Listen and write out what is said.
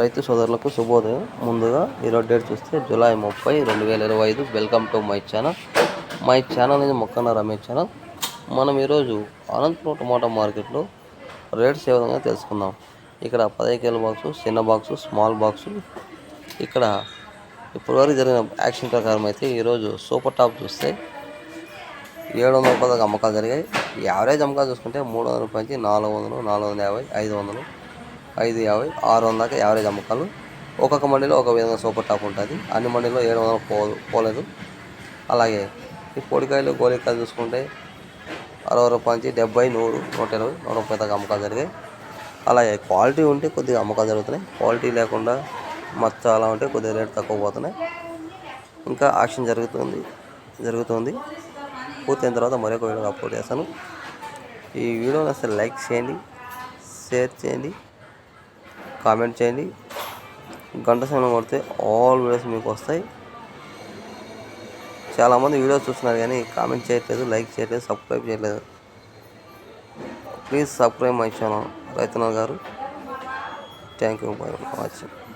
రైతు సోదరులకు శుభోదయం. ముందుగా ఈరోజు డేట్ చూస్తే జూలై ముప్పై రెండు వేల ఇరవై ఐదు. Welcome to my channel. My channel అనేది మొక్కన్న రమేష్ ఛానల్. మనం ఈరోజు అనంతపురం టమాటా మార్కెట్లో రేట్స్ ఏ విధంగా తెలుసుకుందాం. ఇక్కడ పదహైదు కేల బాక్సు చిన్న బాక్సు స్మాల్ బాక్సు. ఇక్కడ ఇప్పటివరకు జరిగిన యాక్షన్ ప్రకారం అయితే ఈరోజు సూపర్ టాప్ చూస్తే ఏడు వందల రూపాయలకు అమ్మకాలు జరిగాయి. యావరేజ్ అమ్మకాలు చూసుకుంటే మూడు వందల రూపాయల నుంచి నాలుగు వందలు నాలుగు వందల యాభై ఐదు వందలు. ఐదు యాభై ఆరు వందల దాకా యావరేజ్ అమ్మకాలు. ఒక్కొక్క మండీలో ఒక విధంగా సూపర్ టాప్ ఉంటుంది. అన్ని మండీలో ఏడు వందలు పో పోలేదు. అలాగే ఈ పొడికాయలు గోలికాయలు చూసుకుంటే అరవై రూపాయల నుంచి డెబ్బై నూరు నూట ఇరవై నూట ముప్పై దాకా అమ్మకాలు జరిగాయి. అలాగే క్వాలిటీ ఉంటే కొద్దిగా అమ్మకాలు జరుగుతున్నాయి. క్వాలిటీ లేకుండా మచ్చ అలా ఉంటే కొద్దిగా రేట్ తక్కువ పోతున్నాయి. ఇంకా యాక్షన్ జరుగుతుంది జరుగుతుంది. పూర్తయిన తర్వాత మరొక వీడియో అప్లోడ్ చేస్తాను. ఈ వీడియోని అసలు లైక్ చేయండి షేర్ చేయండి. కామెంట్ చేయండి. గంట సమయం కొడితే ఆల్ వీడియోస్ మీకు వస్తాయి. చాలామంది వీడియోస్ చూస్తున్నారు కానీ కామెంట్ చేయట్లేదు లైక్ చేయట్లేదు సబ్స్క్రైబ్ చేయట్లేదు. Please subscribe my channel Raithanath గారు థ్యాంక్ యూ ఫర్ వాచింగ్